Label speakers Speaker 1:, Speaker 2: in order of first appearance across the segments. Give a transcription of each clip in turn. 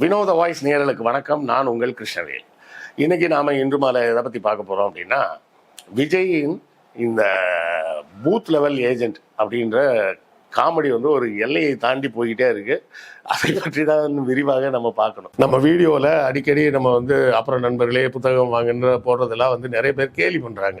Speaker 1: வினோத வாய்ஸ் நேரலுக்கு வணக்கம். நான் உங்கள் கிருஷ்ணவேல். இன்னைக்கு நாம இன்று மாலை எதை பத்தி பார்க்க போறோம் அப்படின்னா விஜயின் இந்த பூத் லெவல் ஏஜென்ட் அப்படின்ற காமெடி வந்து ஒரு எல்லையை தாண்டி போய்கிட்டே இருக்கு. அதை பற்றி தான் விரிவாக நம்ம பார்க்கணும். நம்ம வீடியோவில் அடிக்கடி நம்ம வந்து அப்புறம் நண்பர்களே புத்தகம் வாங்குன்ற போடுறதெல்லாம் வந்து நிறைய பேர் கேலி பண்ணுறாங்க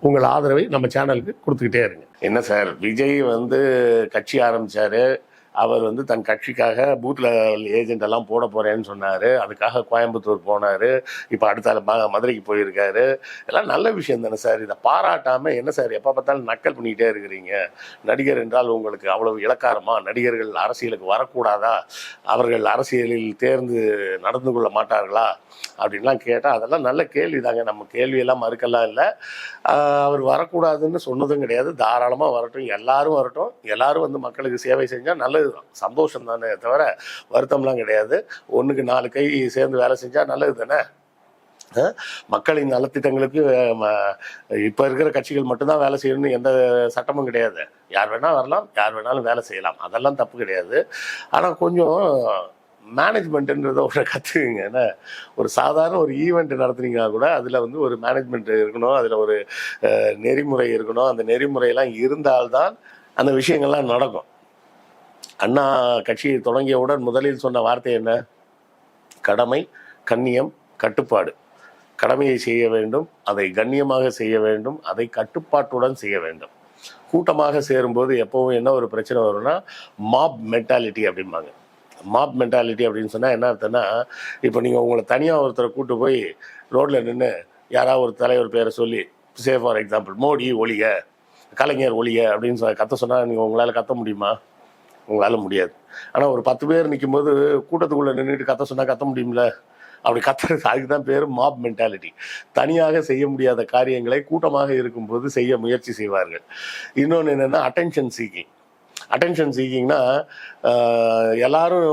Speaker 1: உங்கள் ஆதரவை நம்ம சேனலுக்கு கொடுத்துக்கிட்டே இருங்க. என்ன சார் விஜய் வந்து கட்சி ஆரம்பிச்சாரு. அவர் வந்து தன் கட்சிக்காக பூத் லெவல் ஏஜென்ட் எல்லாம் போட போறேன்னு சொன்னாரு. அதுக்காக கோயம்புத்தூர் போனாரு. இப்போ அடுத்த மதுரைக்கு போயிருக்காரு. எல்லாம் நல்ல விஷயம் தானே சார். இதை பாராட்டாம என்ன சார் எப்போ பார்த்தாலும் நக்கல் பண்ணிக்கிட்டே இருக்கிறீங்க. நடிகர் என்றால் உங்களுக்கு அவ்வளவு இலக்காரமா? நடிகர்கள் அரசியலுக்கு வரக்கூடாதா? அவர்கள் அரசியலில் தேர்ந்து நடந்து கொள்ள மாட்டார்களா? அப்படின்லாம் கேட்டால் அதெல்லாம் நல்ல கேள்வி தாங்க. நம்ம கேள்வியெல்லாம் மறுக்கலாம் இல்லை. அவர் வரக்கூடாதுன்னு சொன்னதும் கிடையாது. தாராளமாக வரட்டும். எல்லாரும் வரட்டும். எல்லாரும் வந்து மக்களுக்கு சேவை செஞ்சால் நல்லது நல்லதுதான் சந்தோஷம் தானே தவிர வருத்தம்லாம் கிடையாது. ஒன்றுக்கு நாலு கை சேர்ந்து வேலை செஞ்சால் நல்லது தானே? மக்களின் நலத்திட்டங்களுக்கு இப்போ இருக்கிற கட்சிகள் மட்டும்தான் வேலை செய்யணும்னு எந்த சட்டமும் கிடையாது. யார் வேணால் வரலாம் யார் வேணாலும் வேலை செய்யலாம். அதெல்லாம் தப்பு கிடையாது. ஆனால் கொஞ்சம் மேனேஜ்மெண்ட்டுன்றத ஒரு கற்றுக்குங்க ஒரு சாதாரண ஒரு ஈவெண்ட் நடத்துனீங்கன்னா கூட அதில் வந்து ஒரு மேனேஜ்மெண்ட் இருக்கணும் அதில் ஒரு நெறிமுறை இருக்கணும். அந்த நெறிமுறையெல்லாம் இருந்தால்தான் அந்த விஷயங்கள்லாம் நடக்கும். அண்ணா கட்சியை தொடங்கியவுடன் முதலில் சொன்ன வார்த்தை என்ன? கடமை கண்ணியம் கட்டுப்பாடு. கடமையை செய்ய வேண்டும் அதை கண்ணியமாக செய்ய வேண்டும் அதை கட்டுப்பாட்டுடன் செய்ய வேண்டும். கூட்டமாக சேரும்போது எப்பவும் என்ன ஒரு பிரச்சனை வரும்னா மாப் மென்டாலிட்டி அப்படிம்பாங்க. மாப் மென்டாலிட்டி அப்படின்னு சொன்னால் என்ன அர்த்தம்னா இப்போ நீங்கள் உங்களை தனியாக ஒருத்தரை கூட்டு போய் ரோட்டில் நின்று யாராவது ஒரு தலைவர் பேரை சொல்லி சே ஃபார் எக்ஸாம்பிள் மோடி ஒழிய கலைஞர் ஒழிய அப்படின்னு சொ கத்த சொன்னால் நீங்கள் உங்களால் கத்த முடியுமா? உங்களால் முடியாது. ஆனால் ஒரு பத்து பேர் நிக்கும்போது கூட்டத்துக்குள்ளே நின்றுட்டு கத்த சொன்னால் கத்த முடியும்ல? அப்படி கத்துறது அதுக்கு தான் பேர் மாப் மென்டாலிட்டி தனியாக செய்ய முடியாத காரியங்களை கூட்டமாக இருக்கும்போது செய்ய முயற்சி செய்வார்கள். இன்னொன்று என்னென்னா அட்டென்ஷன் சீக்கிங் அட்டென்ஷன் சீக்கிங்னா எல்லாரும்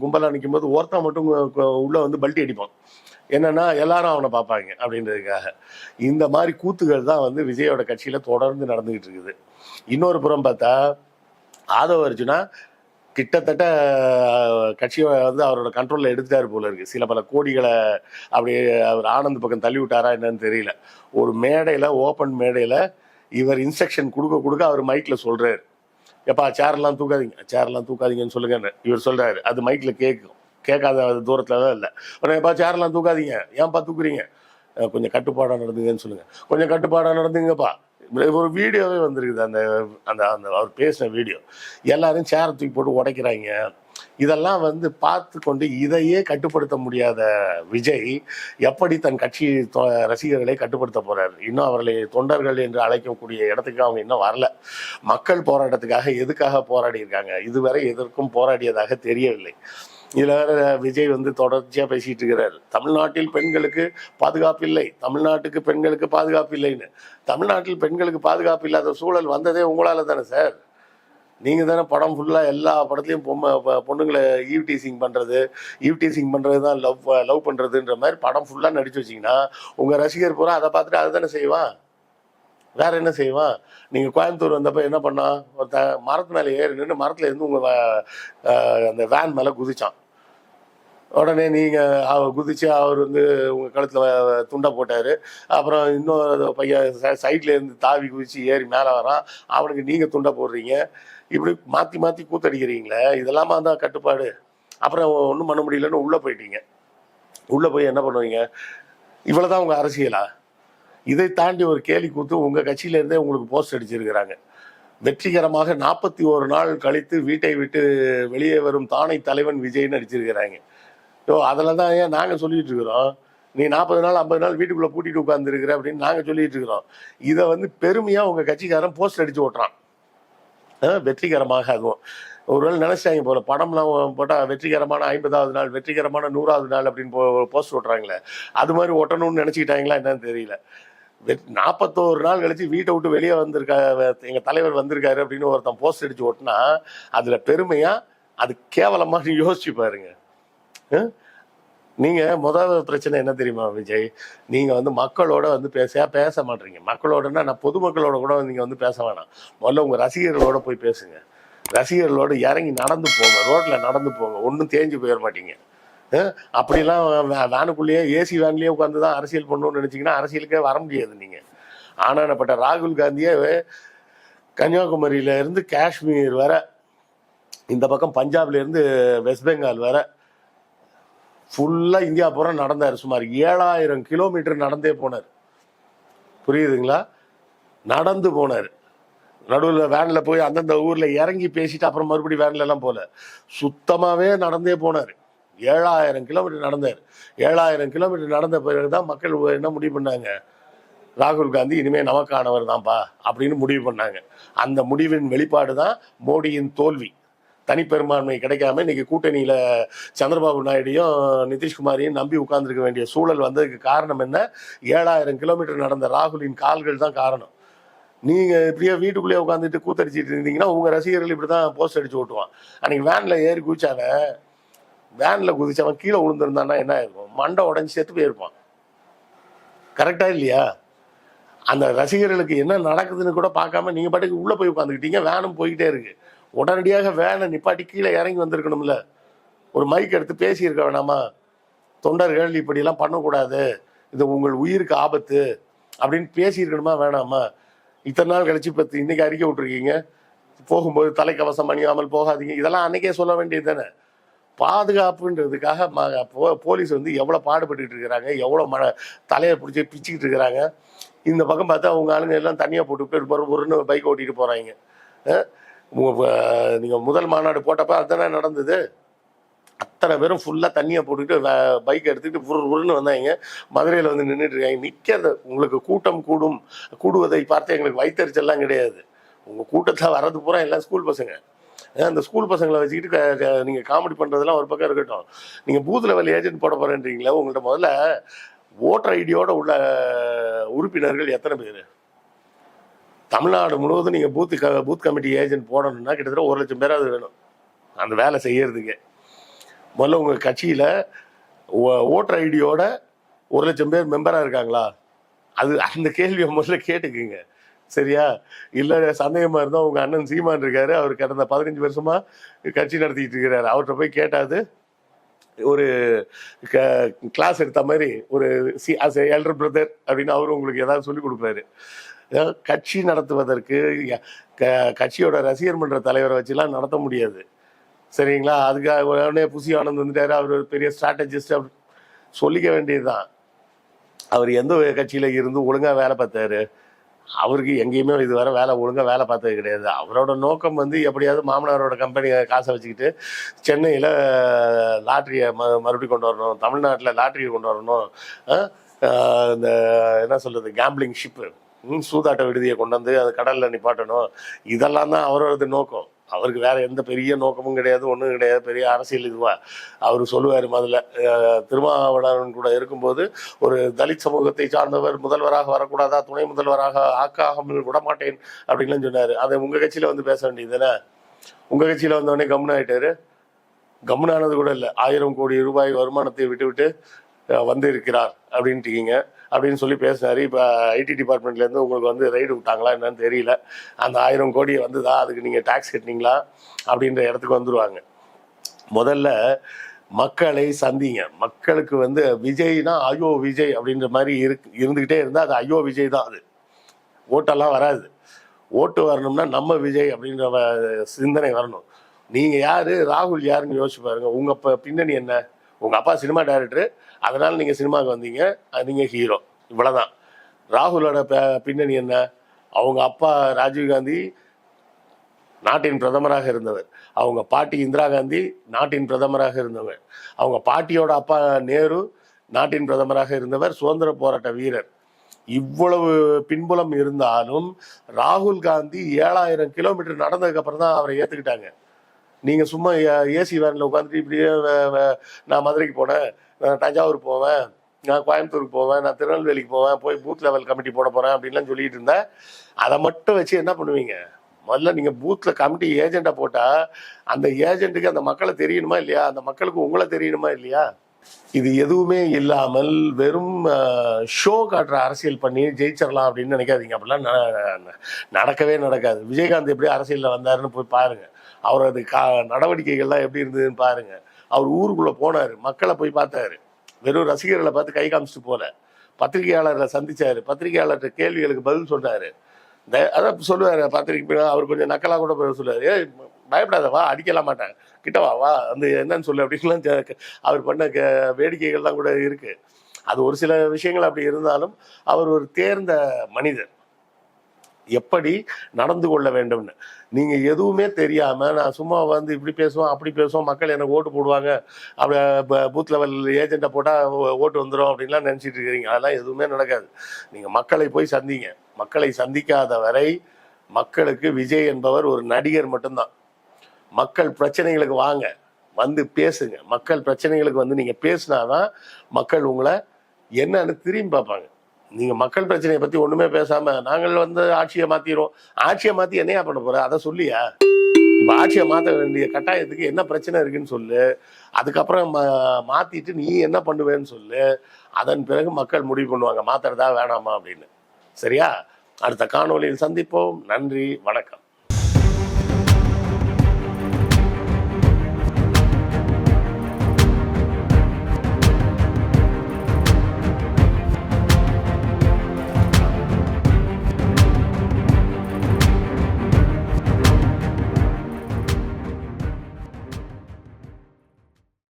Speaker 1: கும்பலாக நிற்கும்போது ஒருத்தன் மட்டும் உள்ளே வந்து பல்ட்டி அடிப்பான். என்னன்னா எல்லாரும் அவனை பார்ப்பாங்க அப்படின்றதுக்காக. இந்த மாதிரி கூத்துகள் தான் வந்து விஜயோட கட்சியில் தொடர்ந்து நடந்துகிட்டு இருக்குது. இன்னொரு புறம் பார்த்தா ஆதவ அர்ஜுனா கிட்டத்தட்ட கட்சியை வந்து அவரோட கண்ட்ரோலில் எடுத்துட்டாரு போல இருக்கு. சில பல கோடிகளை அப்படியே அவர் ஆனந்த் பக்கம் தள்ளி விட்டாரா என்னன்னு தெரியல. ஒரு மேடையில் ஓப்பன் மேடையில் இவர் இன்ஸ்ட்ரக்ஷன் கொடுக்க கொடுக்க அவர் மைக்கில் சொல்கிறாரு எப்பா சேர்லாம் தூக்காதீங்க. சேர்லாம் தூக்காதீங்கன்னு சொல்லுங்கன்னு இவர் சொல்கிறாரு அது மைக்கில் கேட்கும் கேட்காத தூரத்தில் தான் இல்லை. உடனே எப்பா சேர்லாம் தூக்காதீங்க. ஏன்ப்பா தூக்குறீங்க? கொஞ்சம் கட்டுப்பாடாக நடந்துங்கன்னு சொல்லுங்கள் கொஞ்சம் கட்டுப்பாடாக நடந்துங்கப்பா. ஒரு வீடியோவே வந்திருக்குது. அந்த அந்த அந்த அவர் பேசின வீடியோ. எல்லாரும் சேரை தூக்கி போட்டு உடைக்கிறாங்க. இதெல்லாம் வந்து பார்த்து கொண்டு இதையே கட்டுப்படுத்த முடியாத விஜய் எப்படி தன் கட்சி தொ- ரசிகர்களை கட்டுப்படுத்த போறாரு? இன்னும் அவர்களை தொண்டர்கள் என்று அழைக்கக்கூடிய இடத்துக்கு அவங்க இன்னும் வரல. மக்கள் போராட்டத்துக்காக எதுக்காக போராடி இருக்காங்க இதுவரை எதற்கும் போராடியதாக தெரியவில்லை. இதில் வேற விஜய் வந்து தொடர்ச்சியாக பேசிகிட்டு இருக்கிறார். தமிழ்நாட்டில் பெண்களுக்கு பாதுகாப்பு இல்லை. தமிழ்நாட்டுக்கு பெண்களுக்கு பாதுகாப்பு இல்லைன்னு. தமிழ்நாட்டில் பெண்களுக்கு பாதுகாப்பு இல்லாத சூழல் வந்ததே உங்களால் தானே சார் நீங்கள் தானே படம் ஃபுல்லாக எல்லா படத்துலையும் பொம்மை பொண்ணுங்களை ஈவ் டீசிங் பண்றது ஈவ் டீசிங் பண்ணுறது தான் லவ் லவ் பண்ணுறதுன்ற மாதிரி படம் ஃபுல்லாக நடிச்சு வச்சிங்கன்னா உங்கள் ரசிகர் பூரா அதை பார்த்துட்டு அதை தானே செய்வான்? வேற என்ன செய்வான்? நீங்கள் கோயம்புத்தூர் வந்தப்போ என்ன பண்ணான்? ஒருத்த மரத்து மேலே ஏறி நின்று மரத்துல இருந்து உங்கள் அந்த வேன் மேலே குதிச்சான். உடனே நீங்கள் அவர் குதிச்சு அவர் வந்து உங்கள் கழுத்தில் துண்டை போட்டார். அப்புறம் இன்னொரு பையன் ச- சைட்ல இருந்து தாவி குதிச்சு ஏறி மேலே வரான். அவனுக்கு நீங்கள் துண்டை போடுறீங்க. இப்படி மாற்றி மாற்றி கூத்தடிக்கிறீங்களே. இதெல்லாமா தான் கட்டுப்பாடு. அப்புறம் ஒன்றும் பண்ண முடியலன்னு உள்ளே போயிட்டீங்க. உள்ளே போய் என்ன பண்ணுவீங்க? இவ்வளோ தான் உங்கள் அரசியலா? இதை தாண்டி ஒரு கேலி கூத்து உங்கள் கட்சியிலேருந்தே உங்களுக்கு போஸ்ட் அடிச்சிருக்கிறாங்க. வெற்றிகரமாக நாற்பத்தி ஒரு நாள் கழித்து வீட்டை விட்டு வெளியே வரும் தானை தலைவன் விஜய்னு அடிச்சிருக்கிறாங்க. யோ அதில் தான் ஏன் நாங்கள் சொல்லிகிட்டு இருக்கிறோம். நீ நாற்பது நாள் ஐம்பது நாள் வீட்டுக்குள்ளே பூட்டிட்டு உட்காந்துருக்குற அப்படின்னு நாங்கள் சொல்லிட்டு இருக்கிறோம். இதை வந்து பெருமையாக உங்கள் கட்சிக்காரன் போஸ்ட் அடித்து ஓட்டுறான். அஹ் வெற்றிகரமாக அதுவும் ஒருவேளை நினைச்சாங்க போல படம்லாம் போட்டால் வெற்றிகரமான ஐம்பதாவது நாள் வெற்றிகரமான நூறாவது நாள் அப்படின்னு போ போஸ்ட் ஓட்டுறாங்களே. அது மாதிரி ஓட்டணும்னு நினச்சிக்கிட்டாங்களா என்னன்னு தெரியல. நாற்பத்தோரு நாள் கழிச்சு வீட்டை விட்டு வெளியே வந்திருக்கா எங்கள் தலைவர் வந்திருக்காரு அப்படின்னு ஒருத்தன் போஸ்ட் அடிச்சு ஓட்டினா அதில் பெருமையாக அது கேவலமாக யோசிச்சு பாருங்கள் அஹ்? நீங்க முதல் பிரச்சனை என்ன தெரியுமா விஜய்? நீங்க வந்து மக்களோட வந்து பேச பேச மாட்டீங்க. மக்களோடனா நான் பொதுமக்களோட கூட நீங்க வந்து பேச வேணாம். முதல்ல உங்க ரசிகர்களோட போய் பேசுங்க. ரசிகர்களோட இறங்கி நடந்து போங்க. ரோட்ல நடந்து போங்க. ஒன்றும் தேஞ்சு போயிட மாட்டீங்க. அப்படிலாம் வேனுக்குள்ளேயே ஏசி வேன்லேயே உட்காந்து தான் அரசியல் பண்ணணும்னு நினைச்சீங்கன்னா அரசியலுக்கே வர முடியாது நீங்க. ஆனானப்பட்ட ராகுல் காந்தியே கன்னியாகுமரியில இருந்து காஷ்மீர் வர இந்த பக்கம் பஞ்சாப்ல இருந்து வெஸ்ட் பெங்கால் வர ஃபுல்லாக இந்தியா பூரா நடந்தார். சுமார் ஏழாயிரம் கிலோமீட்டர் நடந்தே போனார். புரியுதுங்களா? நடந்து போனார். நடுவில் வேனில் போய் அந்தந்த ஊரில் இறங்கி பேசிட்டு அப்புறம் மறுபடியும் வேனில் எல்லாம் போல. சுத்தமாகவே நடந்தே போனார். ஏழாயிரம் கிலோமீட்டர் நடந்தார். ஏழாயிரம் கிலோமீட்டர் நடந்த பிறகு தான் மக்கள் என்ன முடிவு பண்ணாங்க? ராகுல் காந்தி இனிமேல் நமக்கானவர் தான்ப்பா அப்படின்னு முடிவு பண்ணாங்க. அந்த முடிவின் வெளிப்பாடு தான் மோடியின் தோல்வி. தனிப்பெரும்பான்மை கிடைக்காம இன்னைக்கு கூட்டணியில சந்திரபாபு நாயுடையும் நிதிஷ்குமாரையும் நம்பி உட்கார்ந்துருக்க வேண்டிய சூழல் வந்ததுக்கு காரணம் என்ன? ஏழாயிரம் கிலோமீட்டர் நடந்த ராகுலின் கால்கள் தான் காரணம். நீங்க இப்படியே வீட்டுக்குள்ளேயே உட்காந்துட்டு கூத்தடிச்சிட்டு இருந்தீங்கன்னா உங்க ரசிகர்கள் இப்படிதான் போஸ்ட் அடிச்சு ஓட்டுவான். அன்னைக்கு வேன்ல ஏறி குதிச்சான வேன்ல குதிச்சவன் கீழே விழுந்திருந்தான்னா என்ன ஆயிருக்கும்? மண்டை உடஞ்சி செத்து போயிருப்பான். கரெக்டா இல்லையா? அந்த ரசிகர்களுக்கு என்ன நடக்குதுன்னு கூட பார்க்காம நீங்க பாட்டுக்கு உள்ள போய் உட்காந்துக்கிட்டீங்க வேனும் போய்கிட்டே இருக்கு. உடனடியாக வேனை நிப்பாட்டி கீழே இறங்கி வந்திருக்கணும்ல. ஒரு மைக் எடுத்து பேசியிருக்க வேணாமா? தொண்டர்கள் இப்படிலாம் பண்ணக்கூடாது. இது உங்கள் உயிருக்கு ஆபத்து. அப்படின்னு பேசியிருக்கணுமா? வேணாமா? இத்தனை நாள் கழிச்சு இப்போ இன்னைக்கு அறிக்கை விட்டுருக்கீங்க. போகும்போது தலைக்கவசம் அணியாமல் போகாதீங்க. இதெல்லாம் அன்னைக்கே சொல்ல வேண்டியது தானே. பாதுகாப்புன்றதுக்காக ம- போ- போலீஸ் வந்து எவ்வளோ பாடுபட்டுக்கிட்டு இருக்கிறாங்க எவ்வளோ மன தலையை பிடிச்சி பிச்சுக்கிட்டு இருக்கிறாங்க. இந்த பக்கம் பார்த்தா அவங்க ஆளுங்க எல்லாம் தனியாக போட்டு போய் ஒரு ஒருன்னு பைக் ஓட்டிகிட்டு போகிறாங்க நீங்கள் முதல் மாநாடு போட்டப்போ அதுதானே நடந்தது? அத்தனை பேரும் ஃபுல்லாக தண்ணியை போட்டுக்கிட்டு பைக் எடுத்துக்கிட்டு உரு உருன்னு வந்தாங்க. மதுரையில் வந்து நின்றுட்டு இருக்காங்க. நிற்கிறது உங்களுக்கு கூட்டம் கூடும் கூடுவதை பார்த்து எங்களுக்கு வைத்தறிச்செல்லாம் கிடையாது. உங்கள் கூட்டத்தில் வர்றது பூரா எல்லாம் ஸ்கூல் பசங்க. ஏன் அந்த ஸ்கூல் பசங்களை வச்சுக்கிட்டு க- காமெடி பண்ணுறதெல்லாம் ஒரு பக்கம் இருக்கட்டும். நீங்கள் பூத் லெவல் ஏஜென்ட் போட போகிறேன்றீங்களா உங்கள்கிட்ட முதல்ல ஓட்டர் ஐடியோட உள்ள உறுப்பினர்கள் எத்தனை பேர்? தமிழ்நாடு முழுவதும் நீங்கள் பூத் க- பூத் கமிட்டி ஏஜென்ட் போடணும்னா கிட்டத்தட்ட ஒரு லட்சம் பேராது வேணும். அந்த வேலை செய்யறதுக்கு. முதல்ல உங்கள் கட்சியில் ஓ- ஓட்டர் ஐடியோட ஒரு லட்சம் பேர் மெம்பராக இருக்காங்களா? அது அந்த கேள்வியை முதல்ல கேட்டுக்குங்க. சரியா? இல்லை சந்தேகமாக இருந்தால் உங்கள் அண்ணன் சீமான் இருக்காரு. அவர் கடந்த பதினஞ்சு வருஷமா கட்சி நடத்திக்கிட்டு இருக்கிறாரு. அவர்கிட்ட போய் கேட்டாது ஒரு கிளாஸ் எடுத்த மாதிரி ஒரு சி அஸ் எல்டர் பிரதர் அப்படின்னு அவரும் உங்களுக்கு ஏதாவது சொல்லி கொடுப்பாரு. கட்சி நடத்துவதற்கு க- கட்சியோட ரசிகர் மன்ற தலைவரை வச்சுலாம் நடத்த முடியாது. சரிங்களா? அதுக்காக உடனே புசி ஆனந்த் வந்துட்டாரு. அவர் ஒரு பெரிய ஸ்ட்ராட்டஜிஸ்ட் சொல்லிக்க வேண்டியதுதான். அவர் எந்த கட்சியில இருந்து ஒழுங்காக வேலை பார்த்தாரு? அவருக்கு எங்கேயுமே இதுவரை வேலை ஒழுங்காக வேலை பார்த்தது கிடையாது. அவரோட நோக்கம் வந்து எப்படியாவது மாமனாரோட கம்பெனி காசை வச்சுக்கிட்டு சென்னையில் லாட்ரியை ம மறுபடியும் கொண்டு வரணும் தமிழ்நாட்டில் லாட்ரியை கொண்டு வரணும் இந்த என்ன சொல்கிறது கேம்பிளிங் ஷிப்பு சூதாட்ட விடுதியை கொண்டு வந்து அது கடலில் நிப்பாட்டணும். இதெல்லாம் தான் அவரோட நோக்கம். அவருக்கு வேற எந்த பெரிய நோக்கமும் கிடையாது ஒன்றும் கிடையாது. பெரிய அரசியல் இதுவா. அவர் சொல்லுவார் முதல்ல திருமாவளவன் கூட இருக்கும்போது ஒரு தலித் சமூகத்தை சார்ந்தவர் முதல்வராக வரக்கூடாதா துணை முதல்வராக ஆக்காமல் விடமாட்டேன் அப்படின்லாம் சொன்னாரு. அதை உங்க கட்சியில வந்து பேச வேண்டியது தானே? உங்க கட்சியில வந்தவொடனே கம்முன்னு ஆயிட்டாரு. கம்முன்னு கூட இல்லை. ஆயிரம் கோடி ரூபாய் வருமானத்தை விட்டுவிட்டு வந்திருக்கிறார் வந்து இருக்கிறார் அப்படின்ட்டீங்க அப்படின்னு சொல்லி பேசினார். இப்போ ஐடி டிபார்ட்மெண்ட்லேருந்து உங்களுக்கு வந்து ரைடு விட்டாங்களா என்னன்னு தெரியல. அந்த ஆயிரம் கோடி வந்துதா? அதுக்கு நீங்கள் டேக்ஸ் கட்டினீங்களா? அப்படின்ற இடத்துக்கு வந்துருவாங்க. முதல்ல மக்களை சந்திங்க. மக்களுக்கு வந்து விஜய்னா ஐயோ விஜய் அப்படின்ற மாதிரி இருக்கு இருந்துக்கிட்டே இருந்தால் அது ஐயோ விஜய் தான் அது. ஓட்டெல்லாம் வராது. ஓட்டு வரணும்னா நம்ம விஜய் அப்படின்ற சிந்தனை வரணும். நீங்கள் யார்? ராகுல் யாருன்னு யோசிச்சு பாருங்க. உங்கள் பின்னணி என்ன? உங்கள் அப்பா சினிமா டைரக்டர் அதனால் நீங்கள் சினிமாவுக்கு வந்தீங்க. அது நீங்கள் ஹீரோ. இவ்வளோதான் ராகுலோட பின்னணி என்ன? அவங்க அப்பா ராஜீவ் காந்தி நாட்டின் பிரதமராக இருந்தவர். அவங்க பாட்டி இந்திரா காந்தி நாட்டின் பிரதமராக இருந்தவர். அவங்க பாட்டியோட அப்பா நேரு நாட்டின் பிரதமராக இருந்தவர். சுதந்திர போராட்ட வீரர். இவ்வளவு பின்புலம் இருந்தாலும் ராகுல் காந்தி ஏழாயிரம் கிலோமீட்டர் நடந்ததுக்கு அப்புறம் தான் அவரை ஏற்றுக்கிட்டாங்க நீங்கள் சும்மா ஏசி வேனில் உட்காந்துட்டு இப்படியே நான் மதுரைக்கு போனேன். நான் தஞ்சாவூர் போவேன் நான் கோயம்புத்தூருக்கு போவேன் நான் திருநெல்வேலிக்கு போவேன் போய் பூத் லெவல் கமிட்டி போட போறேன் அப்படின்லாம் சொல்லிட்டு இருந்தேன். அதை மட்டும் வச்சு என்ன பண்ணுவீங்க? முதல்ல நீங்க பூத்ல கமிட்டி ஏஜெண்டா போட்டா அந்த ஏஜென்ட்டுக்கு அந்த மக்களை தெரியணுமா இல்லையா? அந்த மக்களுக்கு உங்களை தெரியணுமா இல்லையா? இது எதுவுமே இல்லாமல் வெறும் ஷோ காட்டுற அரசியல் பண்ணி ஜெயிச்சிடலாம் அப்படின்னு நினைக்காதீங்க. அப்படிலாம் ந- நடக்கவே நடக்காது. விஜயகாந்த் எப்படி அரசியலில் வந்தாருன்னு போய் பாருங்க. அவரது கா நடவடிக்கைகள்லாம் எப்படி இருந்ததுன்னு பாருங்க. அவர் ஊருக்குள்ளே போனார். மக்களை போய் பார்த்தாரு. வெறும் ரசிகர்களை பார்த்து கை காமிச்சிட்டு போல. பத்திரிகையாளர்களை சந்திச்சார். பத்திரிகையாளர்கிட்ட கேள்விகளுக்கு பதில் சொன்னார் த அதான் சொல்லுவார் பத்திரிக்கை அவர் கொஞ்சம் நக்கலாக கூட போய் சொல்லுவார். ஏ பயப்படாத வா அடிக்கலாம் மாட்டாங்க. கிட்ட வா வா அந்த என்னன்னு சொல்லு அப்படின்லாம் அவர் பண்ண க- வேடிக்கைகள்லாம் கூட இருக்குது அது ஒரு சில விஷயங்கள் அப்படி இருந்தாலும் அவர் ஒரு தேர்ந்த மனிதர். எப்படி நடந்து கொள்ள வேண்டும்னு. நீங்க எதுவுமே தெரியாம நான் சும்மா வந்து இப்படி பேசுவோம் அப்படி பேசுவோம் மக்கள் எனக்கு ஓட்டு போடுவாங்க அப்படி பூத் லெவல் ஏஜென்ட்டை போட்டா ஓ- ஓட்டு வந்துடும் அப்படின்லாம் நினைச்சிட்டு இருக்கிறீங்க. அதெல்லாம் எதுவுமே நடக்காது. நீங்க மக்களை போய் சந்திங்க. மக்களை சந்திக்காத வரை மக்களுக்கு விஜய் என்பவர் ஒரு நடிகர் மட்டும்தான். மக்கள் பிரச்சனைகளுக்கு வாங்க. வந்து பேசுங்க. மக்கள் பிரச்சனைகளுக்கு வந்து நீங்க பேசினாதான் மக்கள் உங்களை என்னன்னு திரும்பி பார்ப்பாங்க. நீங்க மக்கள் பிரச்சனையை பத்தி ஒண்ணுமே பேசாம நாங்கள் வந்து ஆட்சியை மாத்திடுவோம் ஆட்சியை மாத்தி என்னையா பண்ண போற? அதை சொல்லியா? இப்ப ஆட்சியை மாத்த வேண்டிய கட்டாயத்துக்கு என்ன பிரச்சனை இருக்குன்னு சொல்லு. அதுக்கப்புறம் மா- மாத்திட்டு நீ என்ன பண்ணுவேன்னு சொல்லு. அதன் பிறகு மக்கள் முடிவு பண்ணுவாங்க. மாத்துறதா வேணாமா அப்படின்னு. சரியா? அடுத்த காணொலியில் சந்திப்போம். நன்றி. வணக்கம்.